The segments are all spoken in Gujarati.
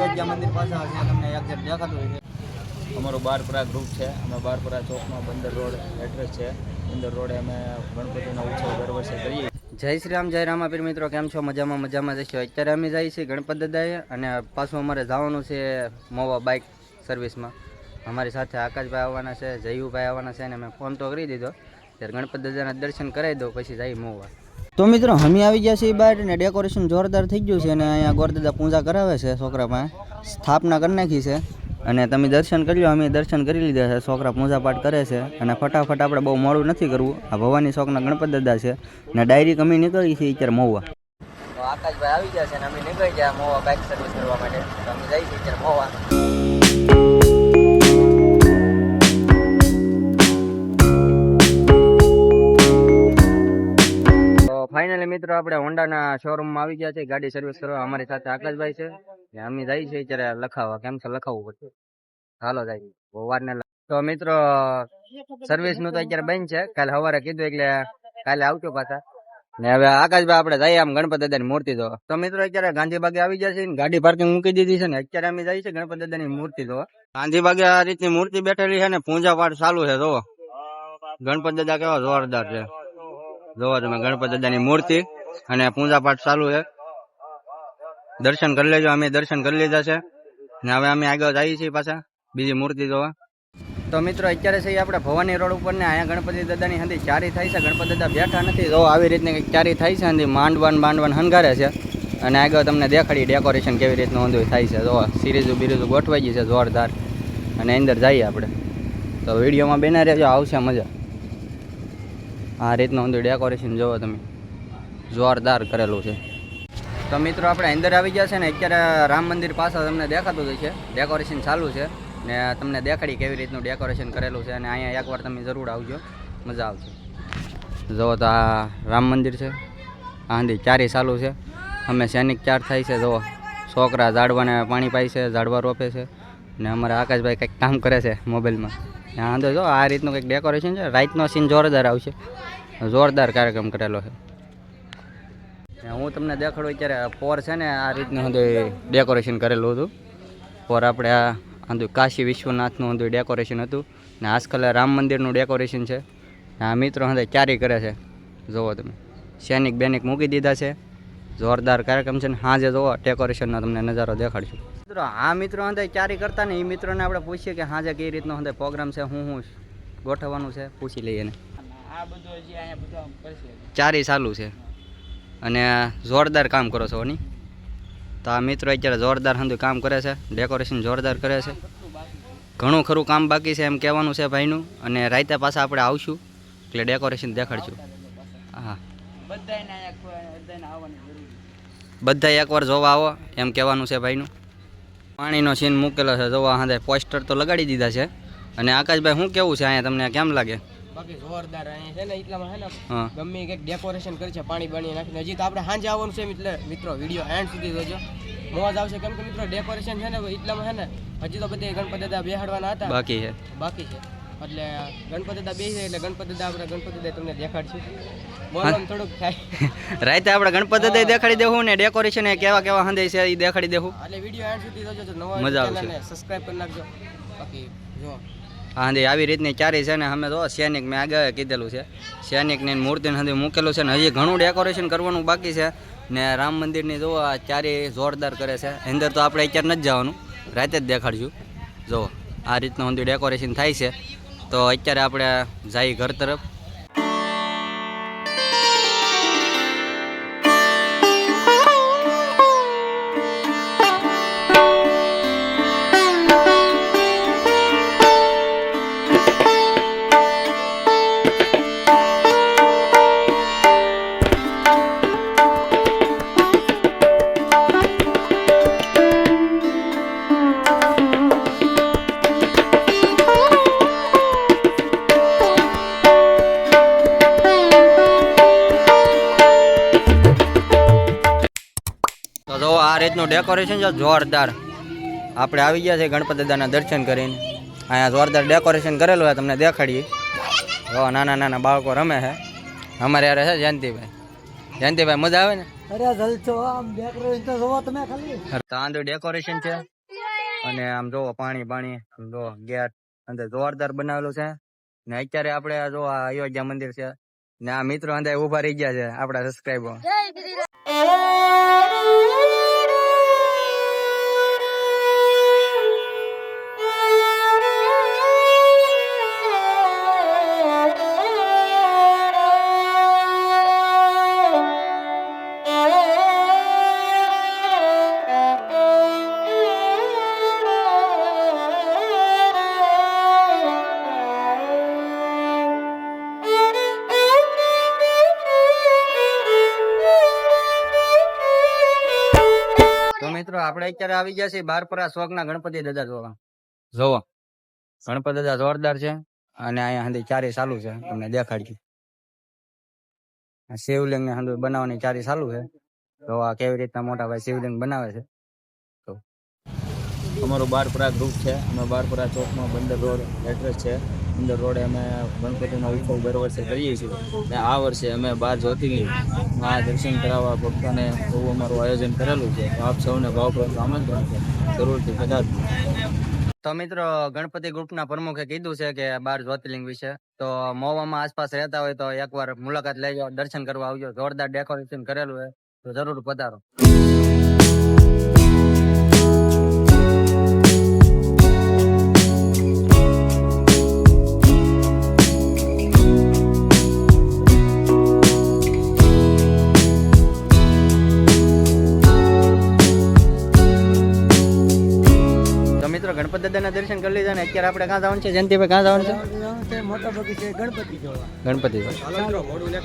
અયોધ્યા મંદિર પાસે છે તમને એક્ઝેક્ટ દેખાતું હોય અમારું બારપુરા ગ્રુપ છે. અમે બારપુરા ચોકમાં બંદર રોડ એડ્રેસ છે. બંદર રોડે અમે ગણપતિનો ઉત્સવ દર વર્ષે કરીએ જય શ્રી રામ જય રામાપીર મિત્રો કેમ છો? મજામાં મજામાં જશો અત્યારે અમે જઈએ છીએ ગણપત દાદાએ અને પાછું અમારે જવાનું છે મોવા બાઇક સર્વિસમાં અમારી સાથે આકાશભાઈ આવવાના છે જયુભાઈ આવવાના છે અને મેં ફોન તો કરી દીધો. ત્યારે ગણપત દાદાના દર્શન કરાવી દો પછી જઈ મોવા. તો મિત્રો અમે આવી ગયા છીએ બહાર ને ડેકોરેશન જોરદાર થઈ ગયું છે અને અહીંયા ગોરદાદા પૂજા કરાવે છે છોકરા પાસે સ્થાપના કરી નાખી છે અને તમે દર્શન કરી લો, અમે દર્શન કરી લીધા છે. છોકરા પૂજા પાઠ કરે છે અને ફટાફટ આપણે બહુ મોડું નથી કરવું. આ ભવાની શોખના ગણપત દાદા છે અને ડાયરી કમી નીકળી છે અત્યારે મહુવા આકાશભાઈ આવી ગયા છે અને અમે નીકળી ગયા મહુવા બાઇક સર્વિસ કરવા માટે. અમે જઈએ અત્યારે મોવા. ફાઇનલી મિત્રો, આપણે હોન્ડાના શોરૂમમાં આવી ગયા છે ગાડી સર્વિસ કરવા. અમારી સાથે આકાશભાઈ છે. અમે જઈએ છીએ ત્યારે લખાવવા. કેમ છે? લખાવવું પડશે. હાલો જાય. બહુ વાર ને તો મિત્રો સર્વિસનું તો અત્યારે બંધ છે. કાલે સવારે કીધું એટલે કાલે આવજો પાછા. ને હવે આકાશભાઈ, આપણે જઈએ આમ ગણપત દાદાની મૂર્તિ જોવા. તો મિત્રો, અત્યારે ગાંધીબાગે આવી ગયા છે ગાડી પાર્કિંગ મૂકી દીધી છે ને, અત્યારે અમે જઈએ છીએ ગણપત દાદાની મૂર્તિ જોવા. ગાંધીબાગે આ રીતની મૂર્તિ બેઠેલી છે ને પૂજા પાઠ ચાલુ છે તો ગણપત દાદા કેવા જોરદાર છે. જોવો તમે, ગણપત દાદાની મૂર્તિ અને પૂજા પાઠ ચાલુ છે. દર્શન કરી લેજો, અમે દર્શન કરી લીધા છે. ને હવે અમે આગળ જઈએ છીએ પાછા, બીજી મૂર્તિ જોવા. તો મિત્રો, અત્યારે છે આપણે ભવાની રોડ ઉપર ને અહીંયા ગણપતિ દાદાની હંધી ચારી થાય છે. ગણપતિ દાદા બેઠા નથી જો આવી રીતની કંઈક ચારી થાય છે હંધી માંડવાન માંડવાન હંગારે છે. અને આગળ તમને દેખાડી ડેકોરેશન કેવી રીતનું ઊંધું થાય છે. જો સિરીઝું બિરીઝું ગોઠવાઈ ગઈ છે, જોરદાર. અને અંદર જઈએ આપણે. તો વિડીયોમાં બેના રહેજો, આવશે મજા. આ રીતનું અંદર ડેકોરેશન જોવો તમે. જોરદાર કરેલું છે. તો મિત્રો આપણે અંદર આવી ગયા છે ને, અત્યારે રામ મંદિર પાછળ તમને દેખાતું જ છે ડેકોરેશન ચાલુ છે ને તમને દેખાડી કેવી રીતનું ડેકોરેશન કરેલું છે અને અહીંયા એકવાર તમે જરૂર આવજો. મજા આવશે. જુઓ તો આ રામ મંદિર છે. આંધી ચારી ચાલુ છે. અમે સૈનિક ચાર થાય છે જુઓ છોકરા ઝાડવાને પાણી પાય છે, ઝાડવા રોપે છે ને અમારા આકાશભાઈ કંઈક કામ કરે છે મોબાઈલમાં. ત્યાં અંદર જો આ રીતનું કંઈક ડેકોરેશન છે. રાતનો સીન જોરદાર આવશે. જોરદાર કાર્યક્રમ કરેલો છે. હું તમને દેખાડું અત્યારે પોર છે ને, આ રીતનું હું ડેકોરેશન કરેલું હતું. પોર આપણે આ બધું કાશી વિશ્વનાથનું બધું ડેકોરેશન હતું. ને આજકાલ રામ મંદિરનું ડેકોરેશન છે. આ મિત્રો હંધે ચારી કરે છે. જુઓ તમે. સૈનિક બેનિક મૂકી દીધા છે. જોરદાર કાર્યક્રમ છે ને, હાજે જુઓ ડેકોરેશનનો તમને નજારો દેખાડશું. મિત્રો, આ મિત્રો હંધે ક્યારે કરતા ને એ મિત્રોને આપણે પૂછીએ કે હાજે કઈ રીતનો હંધે પ્રોગ્રામ છે, હું હું ગોઠવવાનું છે, પૂછી લઈએ ને. ચારી ચાલુ છે. અને જોરદાર કામ કરો છો ની તો આ મિત્રો અત્યારે જોરદાર હંધુ કામ કરે છે ડેકોરેશન જોરદાર કરે છે. ઘણું ખરું કામ બાકી છે એમ કહેવાનું છે ભાઈનું. અને રાતે પાછા આપણે આવશું એટલે ડેકોરેશન દેખાડશું. હા. બધા એકવાર જોવા આવો એમ કહેવાનું છે ભાઈનું. પાણીનો સીન મૂકેલો છે જોવા હા પોસ્ટર તો લગાડી દીધા છે. અને આકાશભાઈ શું કેવું છે અહીંયા તમને કેમ લાગે? બાકી જોરદાર અહીંયા છે ને એટલામાં છે ને હા. ગમે એ કંઈક ડેકોરેશન કરી છે પાણી બાણી નાખીને. હજી તો આપણે સાંજે આવવાનું છે એટલે મિત્રો વીડિયો એન્ડ સુધી જોજો. મોજ આવશે કેમ કે મિત્રો ડેકોરેશન છે ને એટલામાં છે ને હજી તો બધે ગણપતિ દાદા બેહાડવાના હતા. બાકી છે. બાકી છે. એટલે ગણપતિ દાદા બેસી એટલે ગણપતિ દાદા આપણે ગણપતિ દાદા તમને દેખાડશું. બોલવાનું થોડુંક થાય. રાતે આપણે ગણપતિ દાદા દેખાડી દેવું ને ડેકોરેશન એ કેવા કેવા હંદે છે એ દેખાડી દેવું. એટલે વીડિયો એન્ડ સુધી જોજો મજા આવશે. સબસ્ક્રાઇબ કરી નાખજો. બાકી જો હાંધી આવી રીતની ચારી છે ને અમે તો સૈનિક મેં આગળ કીધેલું છે. સૈનિકની મૂર્તિને હજી મૂકેલું છે ને હજી ઘણું ડેકોરેશન કરવાનું બાકી છે. ને રામ મંદિરની જો આ ચારી જોરદાર કરે છે. અંદર તો આપણે અત્યારે નથી જવાનું. રાતે જ દેખાડશું. જો, આ રીતનું હજી ડેકોરેશન થાય છે. તો અત્યારે આપણે જઈએ ઘર તરફ. તો જો આ રીતનું ડેકોરેશન છે જોરદાર. આપણે આવી ગયા છે ગણપતિ દાદાના દર્શન કરીને. અહીંયા જોરદાર ડેકોરેશન કરેલું છે તમને દેખાડીએ. જો નાના નાના બાળકો રમે છે. અમારે યાર છે જયંતિભાઈ. જયંતિભાઈ મજા આવે ને? અરે જલસો આમ ડેકોરેશન તો જોવો તમે ખાલી. તો આંધો ડેકોરેશન છે. અને આમ જોવો પાણી પાણી જો ગેટ અંદર જોરદાર બનાવેલું છે. ને અત્યારે આપણે જો આ અયોધ્યા મંદિર છે. ને આ મિત્રો અંદર ઊભા રહી ગયા છે આપણા સબસ્ક્રાઈબર તો મિત્રો આપણે અત્યારે આવી ગયા છીએ બારપરા ચોક ના ગણપતિ દાદા જોવા. જોવો. ગણપતિ દાદા જોરદાર છે અને અહીંયા હંધી ચારી ચાલુ છે, તમને દેખાડ્યું. શિવલિંગ ને હંધુ બનાવવાની ચારી ચાલુ છે. તો આ કેવી રીતના મોટા ભાઈ શિવલિંગ બનાવે છે. અમારું બારપુરા ગ્રુપ છે. અમે બારપુરા ચોકમાં બંદર રોડ એડ્રેસ છે. બંદર રોડે અમે ગણપતિનો ઉત્સવ દર વર્ષે કરીએ છીએ. ને આ વર્ષે અમે બાર જ્યોતિર્લિંગ આ દર્શન કરાવવા ભક્તોને બહુ અમારું આયોજન કરેલું છે. આપ સૌને ભાવપૂર્વક આમંત્રણ છે. જરૂરથી પધારજો તો મિત્રો, ગણપતિ ગ્રુપના પ્રમુખે કીધું છે કે બાર જ્યોતિર્લિંગ વિશે. તો મોવામાં આસપાસ રહેતા હોય તો એકવાર મુલાકાત લેજો, દર્શન કરવા આવજો. જોરદાર ડેકોરેશન કરેલું હોય તો જરૂર પધારો. મિત્રો ગણપતિ દાદાના દર્શન કરી લીધા ને અત્યારે આપણે ક્યાં જવાનું છે. જયંતિભાઈ ક્યાં જવાનું છે? મોટા બગીચે ગણપતિ જોવા ગણપતિ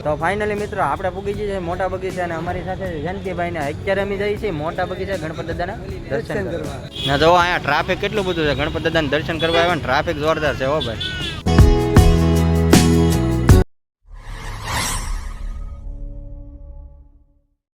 તો ફાઇનલી મિત્રો આપણે પૂગી જઈએ મોટા બગીચે અને અમારી સાથે જયંતિભાઈ ને અત્યારે અમે જઈએ છીએ મોટા બગીચે ગણપત દાદાના દર્શન કરવા. ના જો અહીંયા ટ્રાફિક કેટલું બધું છે. ગણપતિ દાદાના દર્શન કરવા આવ્યા ને ટ્રાફિક જોરદાર છે હો ભાઈ.